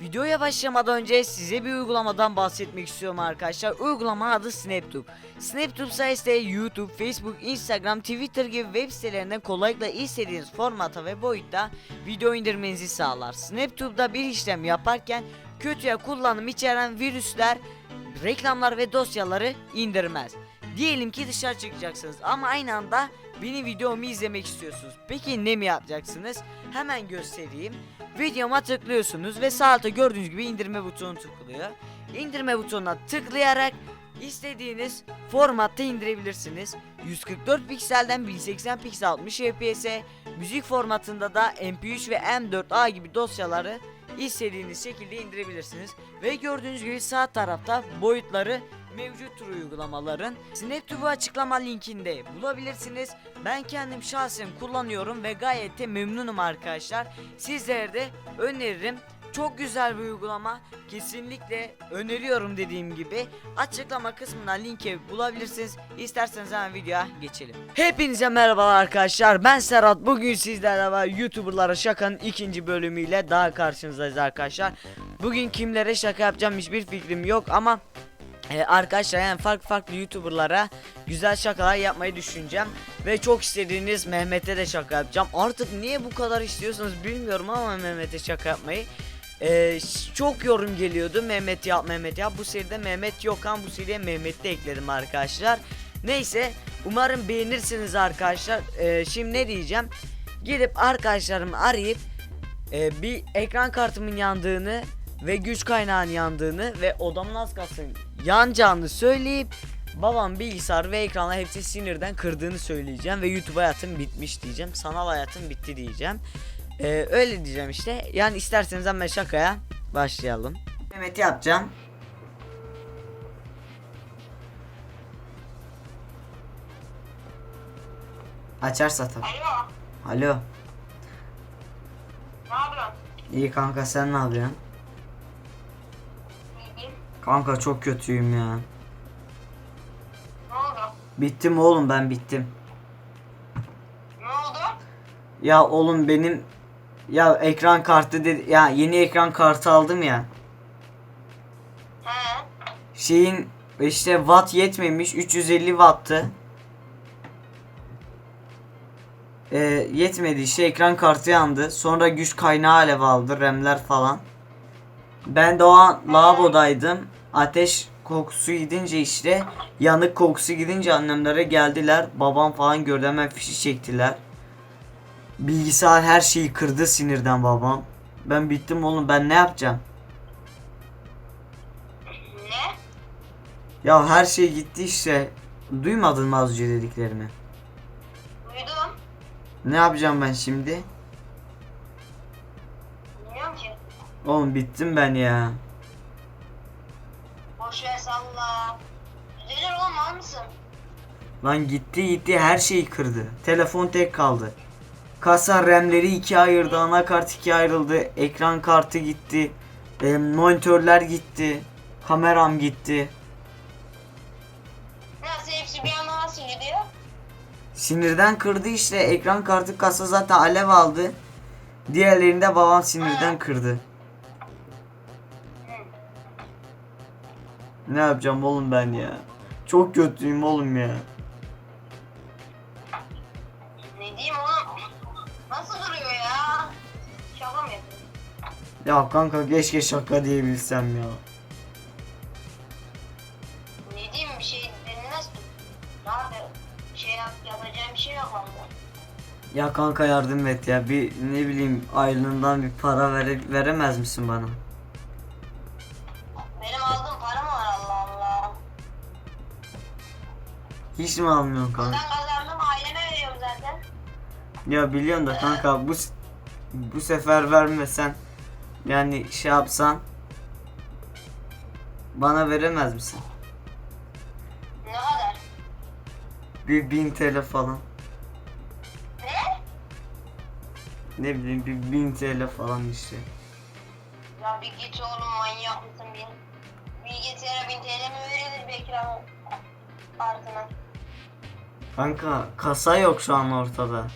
Videoya başlamadan önce size bir uygulamadan bahsetmek istiyorum arkadaşlar. Uygulama adı SnapTube. SnapTube sayesinde YouTube, Facebook, Instagram, Twitter gibi web sitelerinden kolaylıkla istediğiniz formata ve boyutta video indirmenizi sağlar. SnapTube'da bir işlem yaparken kötüye kullanım içeren virüsler, reklamlar ve dosyaları indirmez. Diyelim ki dışarı çıkacaksınız ama aynı anda benim videomu izlemek istiyorsunuz. Peki ne mi yapacaksınız? Hemen göstereyim. Videoma tıklıyorsunuz ve sağ altta gördüğünüz gibi indirme butonu tıklıyor. İndirme butonuna tıklayarak istediğiniz formatta indirebilirsiniz. 144 pikselden 1080 piksel 60 fps'e, müzik formatında da MP3 ve M4A gibi dosyaları istediğiniz şekilde indirebilirsiniz. Ve gördüğünüz gibi sağ tarafta boyutları mevcuttur uygulamaların. SnapTube açıklama linkinde bulabilirsiniz. Ben kendim şahsen kullanıyorum ve gayet de memnunum arkadaşlar. Sizlere de öneririm. Çok güzel bir uygulama. Kesinlikle öneriyorum dediğim gibi. Açıklama kısmından linki bulabilirsiniz. İsterseniz hemen videoya geçelim. Hepinize merhabalar arkadaşlar. Ben Serhat. Bugün sizlerle var YouTuber'lara şakanın ikinci bölümüyle daha karşınızdayız arkadaşlar. Bugün kimlere şaka yapacağım hiçbir fikrim yok ama ee, arkadaşlar yani farklı farklı youtuberlara güzel şakalar yapmayı düşüneceğim. Ve çok istediğiniz Mehmet'e de şaka yapacağım. Artık niye bu kadar istiyorsunuz bilmiyorum ama Mehmet'e şaka yapmayı. Ee, çok yorum geliyordu. Mehmet yap Mehmet yap. Bu seride Mehmet yok ama bu seriye Mehmet'i de ekledim arkadaşlar. Neyse umarım beğenirsiniz arkadaşlar. Ee, şimdi ne diyeceğim? Gidip arkadaşlarımı arayıp e, bir ekran kartımın yandığını ve güç kaynağının yandığını ve odamın az kalsın yanacağını söyleyip babam bilgisayar ve ekranla hepsi sinirden kırdığını söyleyeceğim ve YouTube hayatım bitmiş diyeceğim. Sanal hayatım bitti diyeceğim. Ee, öyle diyeceğim işte. Yani isterseniz hemen şakaya başlayalım. Mehmet yapacağım. Açarsa tabii. Alo, Alo. ne yapıyorsun? İyi kanka sen ne yapıyorsun? Kanka çok kötüyüm ya. Ne oldu? Bittim oğlum ben bittim. Ne oldu? Ya oğlum benim ya ekran kartı dedi ya yeni ekran kartı aldım ya. He. Şeyin işte watt yetmemiş 350 watt'tı. Ee, yetmedi işte ekran kartı yandı. Sonra güç kaynağı alev aldı RAM'ler falan. Ben de o an lavabodaydım. Ateş kokusu gidince işte yanık kokusu gidince annemlere geldiler. Babam falan gördü hemen fişi çektiler. Bilgisayar her şeyi kırdı sinirden babam. Ben bittim oğlum ben ne yapacağım? Ne? Ya her şey gitti işte. Duymadın mı az önce dediklerimi? Duydum. Ne yapacağım ben şimdi? Bilmiyorum ki. Oğlum bittim ben ya. Boş ver salla. Düzelir oğlum mal mısın? Lan gitti gitti her şeyi kırdı. Telefon tek kaldı. Kasa RAM'leri ikiye ayırdı. Anakart ikiye ayrıldı. Ekran kartı gitti. E, monitörler gitti. Kameram gitti. Nasıl hepsi bir anda nasıl gidiyor? Sinirden kırdı işte. Ekran kartı kasa zaten alev aldı. Diğerlerini de babam sinirden kırdı. Ne yapacağım oğlum ben ya? Çok kötüyüm oğlum ya. Ne diyeyim oğlum? Nasıl duruyor ya? Şaka mı yapıyorsun? Ya kanka keşke şaka diyebilsem ya. Ne diyeyim bir şey denilmez ki. Nerede? Şey yap, yapacağım bir şey yok onda. Ya kanka yardım et ya. Bir ne bileyim aylığından bir para vere, veremez misin bana? Hiç mi almıyorsun kanka? Ben kazandım aileme veriyorum zaten. Ya biliyorsun da kanka bu bu sefer vermesen yani şey yapsan bana veremez misin? Ne kadar? Bir bin TL falan. Ne? Ne bileyim bir bin TL falan işte. Ya bir git oğlum manyak mısın bin? Bilgisayara bin TL mi verilir bir ekran kartına? Kanka kasa yok şu an ortada.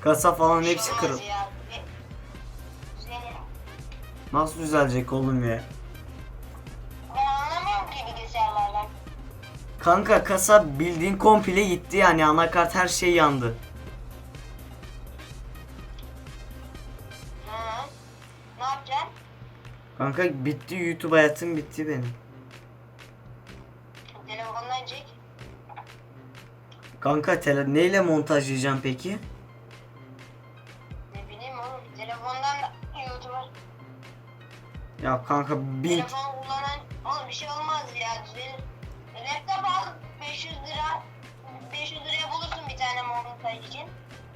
Kasa falan hepsi Düzelir. Nasıl düzelecek oğlum ya? Kanka kasa bildiğin komple gitti yani anakart her şey yandı. Hı. Ne yapacaksın? Kanka bitti YouTube hayatım bitti benim. Telefondan çek. Kanka tele neyle montajlayacağım peki? Ne bileyim oğlum. Telefondan YouTube'a. Ya kanka bin Telefon kullanan oğlum bir şey olmaz ya düzelir. Laptop al 500 lira 500 liraya bulursun bir tane montaj için.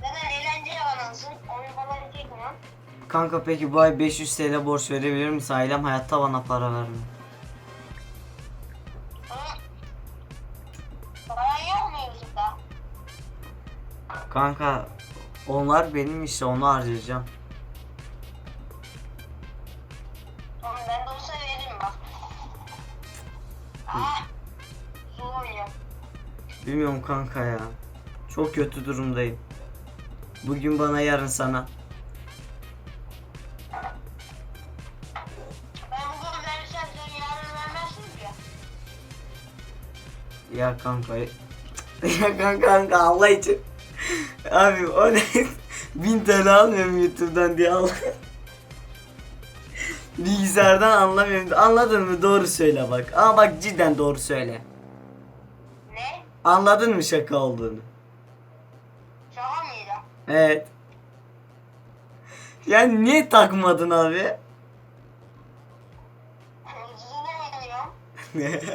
Zaten eğlenceli kanalsın. Oyun falan çekmiyorsun. Kanka peki bu ay 500 TL borç verebilir misin? Ailem hayatta bana para vermiyor. Kanka onlar benim işte onu harcayacağım. Oğlum ben de olsa veririm bak. Ah! Zor. Bilmiyorum kanka ya. Çok kötü durumdayım. Bugün bana yarın sana. Ben bugün verirsem sen yarın vermezsin ki. Ya kanka. ya kanka kanka Allah için. Abi o ne? 1000 TL almıyorum YouTube'dan diye al. Bilgisayardan anlamıyorum. Anladın mı? Doğru söyle bak. Ama bak cidden doğru söyle. Ne? Anladın mı şaka olduğunu? Şaka mıydı? Evet. Yani niye takmadın abi? Oynuyorum.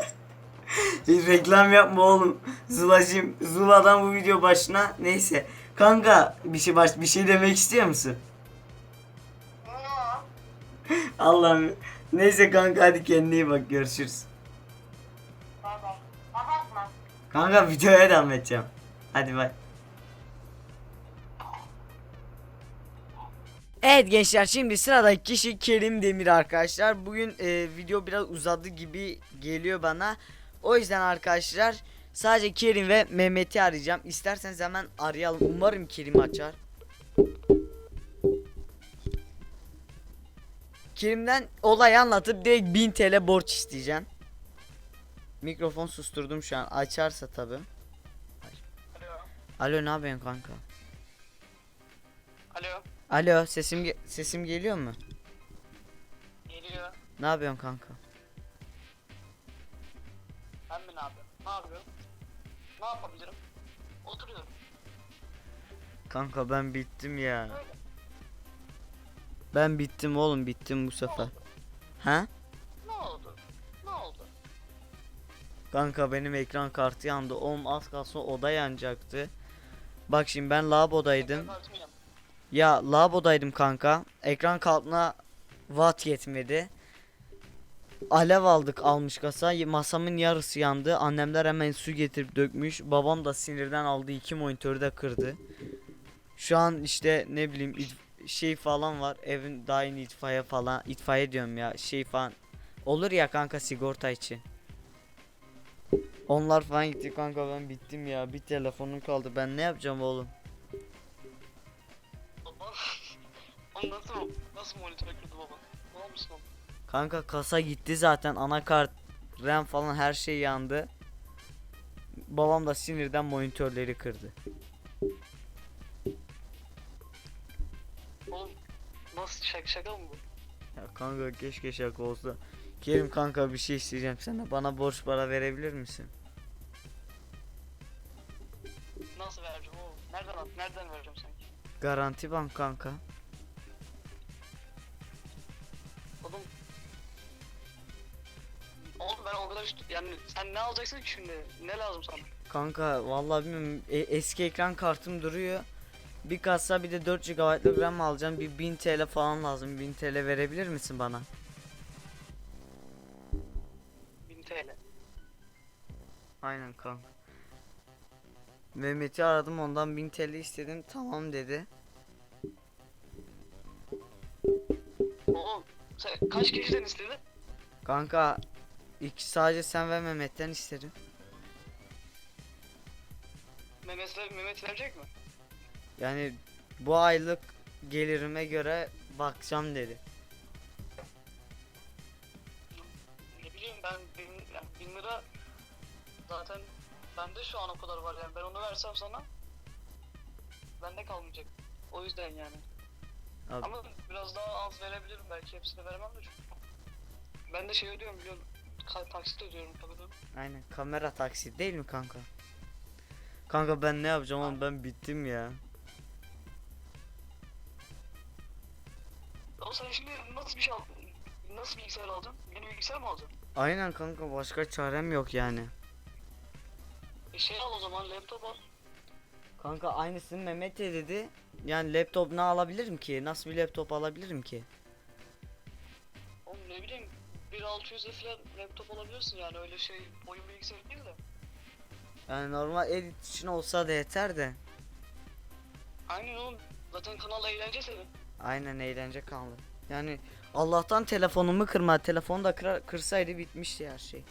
Hiç reklam yapma oğlum. Zulacım. Zula'dan bu video başına. Neyse. Kanka bir şey baş bir şey demek istiyor musun? Ne o? Allah'ım. Neyse kanka hadi kendine iyi bak görüşürüz. Bay bay. Kapatma. Kanka videoya devam edeceğim. Hadi bay. Evet gençler şimdi sıradaki kişi Kerim Demir arkadaşlar. Bugün e, video biraz uzadı gibi geliyor bana. O yüzden arkadaşlar sadece Kerim ve Mehmet'i arayacağım. İsterseniz hemen arayalım. Umarım Kerim açar. Kerim'den olayı anlatıp direkt 1000 TL borç isteyeceğim. Mikrofon susturdum şu an. Açarsa tabi. Alo. Alo ne yapıyorsun kanka? Alo. Alo sesim ge- sesim geliyor mu? Geliyor. Ne yapıyorsun kanka? Ben mi ne yapıyorum? Ne yapıyorum? Ne yapabilirim? Oturuyorum. Kanka ben bittim ya. Ben bittim oğlum bittim bu sefer. Ha? Ne oldu? Ne oldu? Kanka benim ekran kartı yandı. Oğlum az kalsın oda yanacaktı. Bak şimdi ben labodaydım. Ya labodaydım kanka. Ekran kartına watt yetmedi. Alev aldık almış kasa. Masamın yarısı yandı. Annemler hemen su getirip dökmüş. Babam da sinirden aldı iki monitörü de kırdı. Şu an işte ne bileyim şey falan var. Evin daha yeni itfaiye falan. itfaiye diyorum ya şey falan. Olur ya kanka sigorta için. Onlar falan gitti kanka ben bittim ya. Bir telefonum kaldı. Ben ne yapacağım oğlum? Baba. Oğlum nasıl, monitöre kırdı baba? Ne olmuş lan? Kanka kasa gitti zaten anakart RAM falan her şey yandı. Babam da sinirden monitörleri kırdı. Oğlum nasıl şaka, şaka mı bu? Ya kanka keşke şaka olsa. Kerim kanka bir şey isteyeceğim sana. Bana borç para verebilir misin? Nasıl vereceğim oğlum? Nereden? Nereden vereceğim sanki? Garanti bank kanka. Ben o kadar yani sen ne alacaksın ki şimdi? Ne lazım sana? Kanka vallahi bilmiyorum e- eski ekran kartım duruyor. Bir kasa bir de 4 GB'lık RAM alacağım. Bir 1000 TL falan lazım. 1000 TL verebilir misin bana? 1000 TL. Aynen kanka. Mehmet'i aradım ondan 1000 TL istedim. Tamam dedi. Oğlum sen kaç kişiden istedin? Kanka iki sadece sen ve Mehmet'ten isterim. Mehmet, Mehmet verecek mi? Yani bu aylık gelirime göre bakacağım dedi. ben bin, yani bin lira zaten bende şu an o kadar var yani ben onu versem sana bende kalmayacak. O yüzden yani. Abi, Ama biraz daha az verebilirim belki hepsini veremem de çünkü. Ben de şey ödüyorum biliyorsun. Taksit ödüyorum tabii. aynen kamera taksit değil mi kanka? Kanka ben ne yapacağım oğlum ben bittim ya. Ama sen şimdi nasıl bir şey aldın? Nasıl bilgisayar aldın? Yeni bilgisayar mı aldın? Aynen kanka başka çarem yok yani. E şey al o zaman laptop al. Kanka aynısını Mehmet de dedi. Yani laptop ne alabilirim ki? Nasıl bir laptop alabilirim ki? Oğlum ne bileyim 1600'e falan laptop alabilirsin yani öyle şey oyun bilgisayarı değil de. Yani normal edit için olsa da yeter de. Aynen oğlum zaten kanal eğlence senin. Aynen eğlence kaldı. Yani Allah'tan telefonumu kırma. Telefonu da kıra- kırsaydı bitmişti her şey.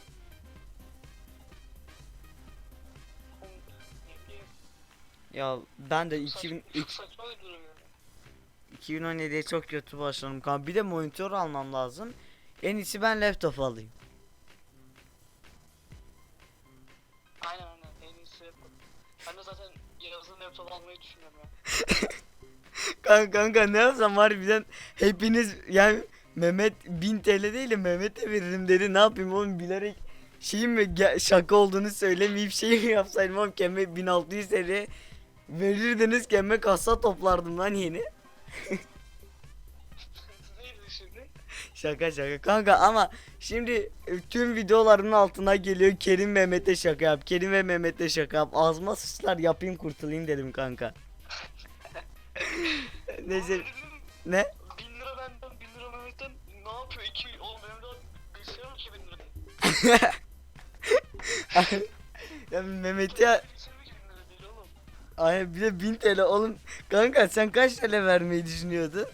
Ya ben de saç- 2000, çok saçma bir durum yani. 2017'ye çok kötü başladım. Bir de monitör almam lazım. En iyisi ben laptop alayım. Aynen aynen en iyisi laptop. Ben de zaten yazın laptop almayı düşünüyorum ya. Kanka kanka ne yapsam harbiden hepiniz yani Mehmet 1000 TL değil de Mehmet'e veririm dedi. Ne yapayım oğlum bilerek şey mi şaka olduğunu söylemeyip şey yapsaydım oğlum kendime 1600 TL verirdiniz kendime kasa toplardım lan yeni. Şaka şaka kanka ama şimdi e, tüm videoların altına geliyor Kerim Mehmet'e şaka yap. Kerim ve Mehmet'e şaka yap. Ağzıma sıçlar yapayım kurtulayım dedim kanka. Neyse ne? 1000 lira benden 1000 lira Mehmet'ten ne yapıyor? 2 oğlum benim daha bilgisayar mı 2000 lira? ya Mehmet'e Bilgisayar mı 2000 lira değil oğlum. ay bir de 1000 TL oğlum. Kanka sen kaç TL vermeyi düşünüyordun?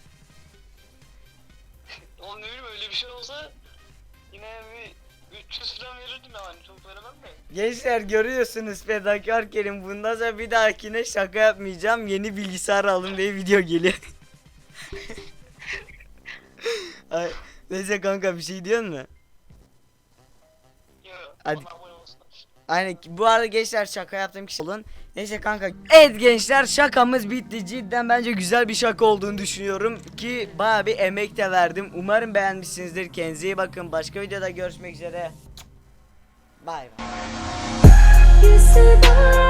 Gençler görüyorsunuz fedakar Kerim. Bundan sonra bir dahakine şaka yapmayacağım. Yeni bilgisayar alın diye video geliyor. Ay, neyse kanka bir şey diyorsun mu? Hadi. Aynen bu arada gençler şaka yaptığım kişi olun. Neyse kanka. Evet gençler şakamız bitti. Cidden bence güzel bir şaka olduğunu düşünüyorum. Ki baya bir emek de verdim. Umarım beğenmişsinizdir. Kendinize iyi bakın. Başka videoda görüşmek üzere. Bay bay. You said I